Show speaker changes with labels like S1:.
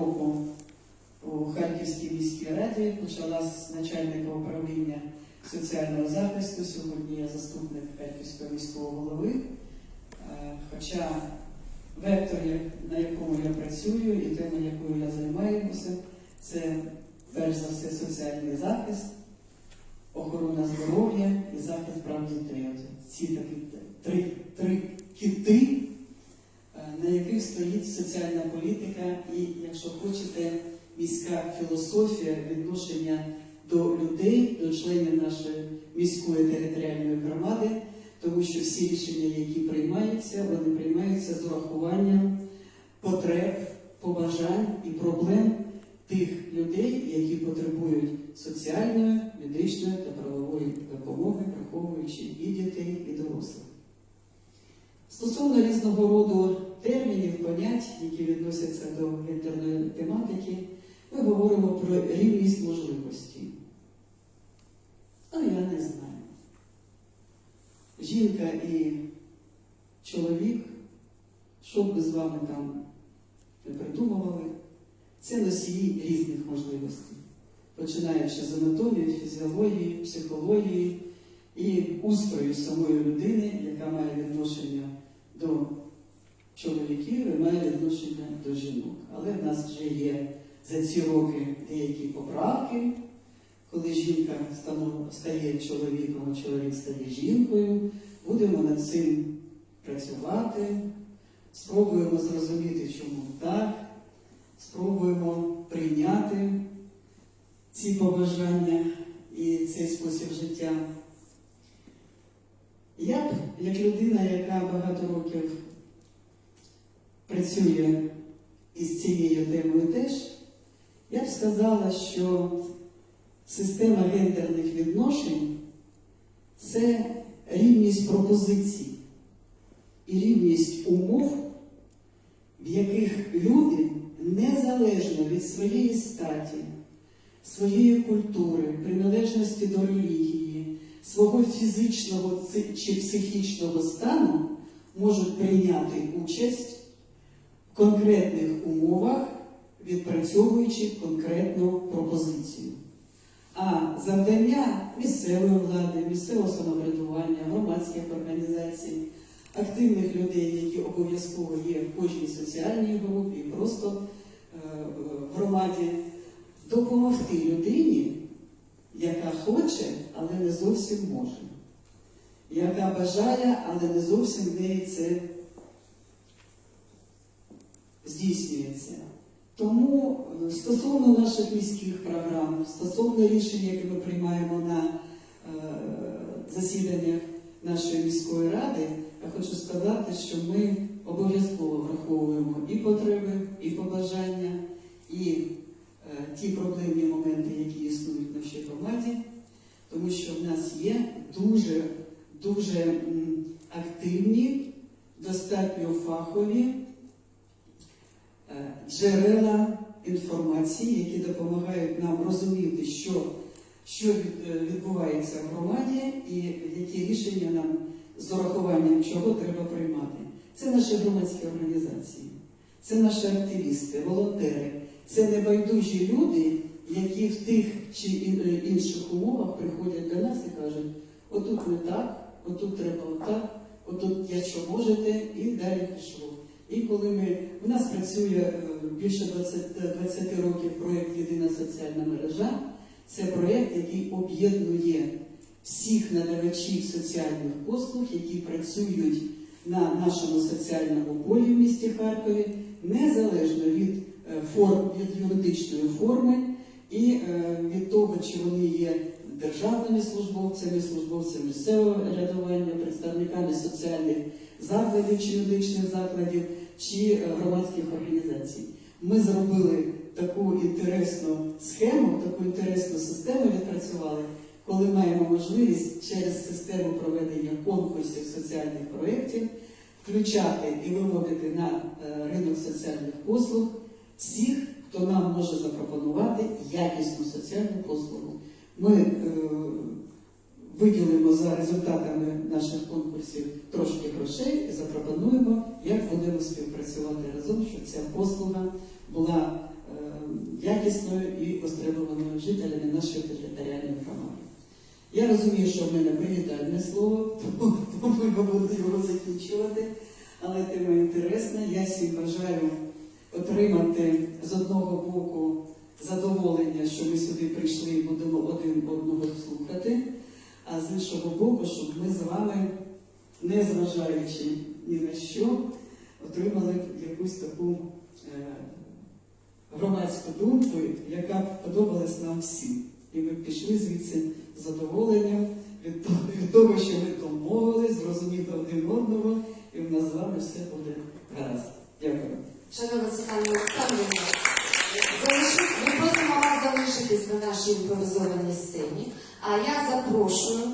S1: року у Харківській міській раді почала з начальника управління соціального захисту. Сьогодні я заступник Харківського міського голови. Е, Хоча вектор, на якому я працюю, і тема, якою я займаюся, це перш за все соціальний захист, охорона здоров'я і захист прав дітей. Ці такі три, три кити, е, на яких стоїть соціальна політика і, якщо хочете, міська філософія відношення до людей, до членів нашої міської територіальної громади, тому що всі рішення, які приймаються, вони приймаються з урахуванням потреб, побажань і проблем тих людей, які потребують соціальної, медичної та правової допомоги, враховуючи і дітей, і дорослих. Стосовно різного роду термінів, понять, які відносяться до гендерної тематики, ми говоримо про рівність можливостей. Ну, я не знаю. Жінка і чоловік, що б ми з вами там не придумували, це носії різних можливостей, починаючи з анатомії, фізіології, психології і устрою самої людини, яка має відношення до чоловіків і має відношення до жінок. Але в нас вже є за ці роки деякі поправки, коли жінка стає чоловіком, а чоловік стає жінкою. Будемо над цим працювати, спробуємо зрозуміти, чому так, спробуємо прийняти ці побажання і цей спосіб життя. Я б, як людина, яка багато років працює із цією темою теж, я б сказала, що система гендерних відношень це рівність пропозицій і рівність умов, в яких люди незалежно від своєї статі, своєї культури, приналежності до релігії, свого фізичного чи психічного стану можуть прийняти участь конкретних умовах, відпрацьовуючи конкретну пропозицію. А завдання місцевої влади, місцевого самоврядування, громадських організацій, активних людей, які обов'язково є в кожній соціальній групі, і просто е, в громаді, допомогти людині, яка хоче, але не зовсім може, яка бажає, але не зовсім неї це здійснюється. Тому е, стосовно наших міських програм, стосовно рішень, які ми приймаємо на е, засіданнях нашої міської ради, я хочу сказати, що ми обов'язково враховуємо і потреби, і побажання, і е, ті проблемні моменти, які існують в нашій громаді, тому що в нас є дуже, дуже активні, достатньо фахові джерела інформації, які допомагають нам розуміти, що, що е, відбувається в громаді і які рішення нам з урахуванням чого треба приймати. Це наші громадські організації, це наші активісти, волонтери, це небайдужі люди, які в тих чи е, інших умовах приходять до нас і кажуть, отут не так, отут треба отак, отут якщо можете, і далі пішло. І коли ми у нас працює е, більше 20, е, 20 років проєкт Єдина соціальна мережа, це проєкт, який об'єднує всіх надавачів соціальних послуг, які працюють на нашому соціальному полі в місті Харкові, незалежно від е, форм, від юридичної форми. І е, від того, чи вони є державними службовцями, службовцями місцевого рядування, представниками соціальних закладів чи юридичних закладів, чи е, громадських організацій. Ми зробили таку інтересну схему, таку інтересну систему відпрацювали, коли маємо можливість через систему проведення конкурсів соціальних проєктів включати і виводити на е, ринок соціальних послуг всіх, хто нам може запропонувати якісну соціальну послугу. Ми е, виділимо за результатами наших конкурсів трошки грошей і запропонуємо, як будемо співпрацювати разом, щоб ця послуга була е, якісною і востребованою жителями нашої територіальної громади. Я розумію, що в мене виїдальне слово, тому я буду його закінчувати, але тема інтересна. Я всім бажаю отримати з одного боку задоволення, що ми сюди прийшли і будемо один одного слухати, а з іншого боку, щоб ми з вами, не зважаючи ні на що, отримали якусь таку е, громадську думку, яка подобалась нам всім. І ми пішли звідси з задоволенням від того, що ми домовились, зрозуміли один одного, і в нас з вами все буде гаразд. Дякую.
S2: Шановна Світлана Олександрівна, ми просимо вас залишитись на нашій імпровізованій сцені, а я запрошую